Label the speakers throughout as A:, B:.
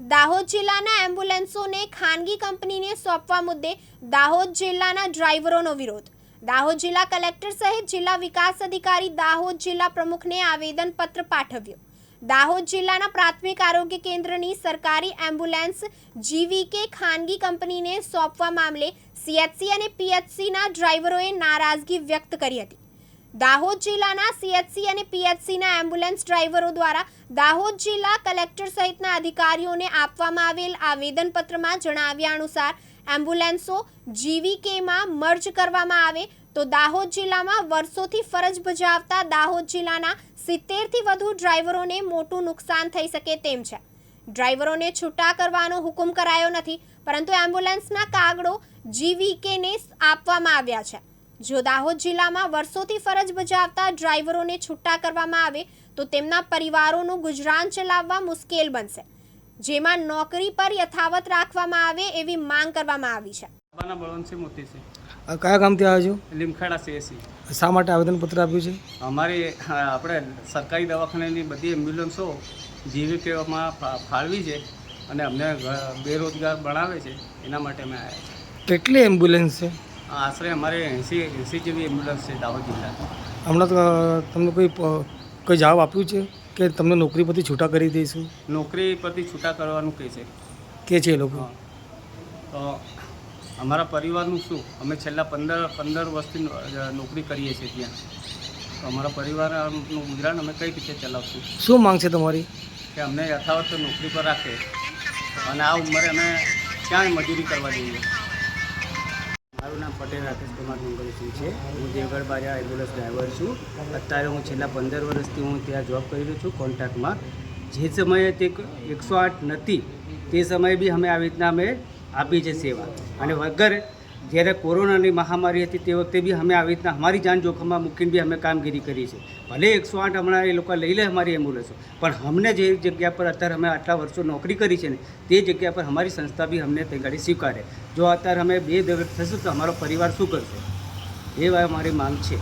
A: દાહોદ જિલ્લાના એમ્બ્યુલન્સોને ખાનગી કંપનીને સોંપવા મુદ્દે દાહોદ જિલ્લાના ડ્રાઈવરોનો વિરોધ. દાહોદ જિલ્લા કલેક્ટર સહિત જિલ્લા વિકાસ અધિકારી દાહોદ જિલ્લા પ્રમુખને આવેદનપત્ર પાઠવ્યું. દાહોદ જિલ્લાના પ્રાથમિક આરોગ્ય કેન્દ્રની સરકારી એમ્બ્યુલન્સ જીવીકે ખાનગી કંપનીને સોંપવા મામલે સીએચસી અને પીએચસીના ડ્રાઈવરોએ નારાજગી વ્યક્ત કરી હતી. દાહોદ જિલ્લાના સીએચસી અને પીએચસીના એમ્બ્યુલન્સ ડ્રાઈવરો દ્વારા દાહોદ જિલ્લા કલેક્ટર સહિતના અધિકારીઓને આપવામાં આવેલ આવેદનપત્રમાં જણાવ્યા અનુસાર એમ્બ્યુલન્સો જીવીકેમાં મર્જ કરવામાં આવે તો દાહોદ જિલ્લામાં વર્ષોથી ફરજ બજાવતા દાહોદ જિલ્લાના સિત્તેરથી વધુ ડ્રાઈવરોને મોટું નુકસાન થઈ શકે તેમ છે. ડ્રાઈવરોને છૂટા કરવાનો હુકમ કરાયો નથી, પરંતુ એમ્બ્યુલન્સના કાગળો જીવીકેને આપવામાં આવ્યા છે. જો દાહોદ જિલ્લામાં વર્ષોથી ફરજ બજાવતા ડ્રાઈવરોને છૂટા કરવામાં આવે તો તેમના પરિવારોનું ગુજરાન ચલાવવા મુશ્કેલ બનશે. જેમાં નોકરી પર યથાવત રાખવામાં આવે એવી માંગ કરવામાં આવી છે.
B: છે.
C: કયા ગામથી આવ્યા
B: લીમખેડા સીએસસી.
C: શા માટે આવેદનપત્ર આપ્યું છે?
B: અમારી આપણે સરકારી દવાખાનાની બધી એમ્બ્યુલન્સો જીવીકેમાં ફાળવી છે અને અમને બેરોજગાર બનાવે છે એના માટે અમે આવ્યા છીએ.
C: કેટલી એમ્બ્યુલન્સ છે?
B: આશરે અમારે એંસી એંસી જેવી એમ્બ્યુલન્સ છે દાહોદ જિલ્લા.
C: હમણાં તો તમને કોઈ કોઈ જવાબ આપ્યું છે કે તમને નોકરી પરથી છૂટા કરી દઈશું?
B: નોકરી પરથી છૂટા કરવાનું કહે છે.
C: કે છે એ લોકો?
B: તો અમારા પરિવારનું શું? અમે છેલ્લા પંદર પંદર વર્ષથી નોકરી કરીએ છીએ ત્યાં. તો અમારા પરિવારનું ગુજરાન અમે કઈ રીતે ચલાવશું?
C: શું માંગ છે તમારી?
B: કે અમને યથાવત નોકરી પર રાખે. અને આ ઉંમરે અમે ક્યાંય મજૂરી કરવા જઈએ? મારું નામ પટેલ રાકેશ કુમાર મંગલસિંહ છે. હું દેવગઢ બાજા એમ્બ્યુલન્સ ડ્રાઈવર છું. અત્યારે હું છેલ્લા પંદર વર્ષથી હું ત્યાં જોબ કરી રહ્યો છું કોન્ટ્રાક્ટમાં જે સમયે તે એકસો આઠ નથી, તે સમયે બી અમે આવી રીતના અમે આપી છે સેવા. અને વગર જ્યારે કોરોનાની મહામારી હતી તે વખતે બી અમે આવી રીતના અમારી જાન જોખમમાં મૂકીને બી અમે કામગીરી કરી છે. ભલે એકસો આઠ હમણાં એ લોકો લઈ લે અમારી એમ્બ્યુલન્સો પણ અમને જે જગ્યા પર અત્યારે અમે આટલા વર્ષો નોકરી કરી છે ને તે જગ્યા પર અમારી સંસ્થા બી અમને તે ગાડી સ્વીકારે. જો અત્યારે અમે બે દિવસ થશું તો અમારો પરિવાર શું કરશે? એ અમારી માંગ છે.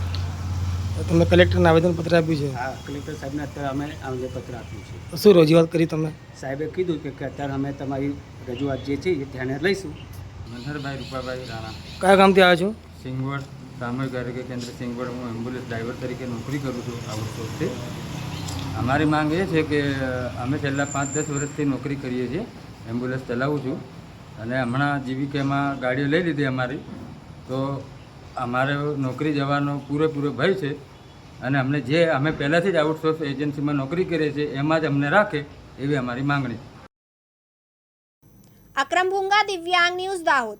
C: તમે કલેક્ટરને આવેદનપત્ર આપ્યું છે?
B: હા કલેક્ટર સાહેબને અત્યારે અમે આવેદનપત્ર આપ્યું છે.
C: શું રજૂઆત કરી તમે?
B: સાહેબે કીધું કે અત્યારે અમે તમારી રજૂઆત જે છે એ ધ્યાને લઈશું.
D: મનહરભાઈ રૂપાભાઈ રાણા.
C: કયા ગામથી આવ્યા છો?
D: સિંગવડ સામૂહિક આરોગ્ય કેન્દ્ર સિંગવડ. હું એમ્બ્યુલન્સ ડ્રાઈવર તરીકે નોકરી કરું છું આ વર્ષોથી. અમારી માંગ એ છે કે અમે છેલ્લા પાંચ દસ વર્ષથી નોકરી કરીએ છીએ. એમ્બ્યુલન્સ ચલાવું છું. અને હમણાં જીવિકામાં ગાડીઓ લઈ લીધી અમારી. તો અમારે નોકરી જવાનો પૂરેપૂરો ભય છે. અને અમને જે અમે પહેલાંથી જ આઉટસોર્સ એજન્સીમાં નોકરી કરીએ છીએ એમાં જ અમને રાખે એવી અમારી માંગણી છે.
A: અક્રમ ભૂંગા દિવ્યાંગ ન્યૂઝ દાહોદ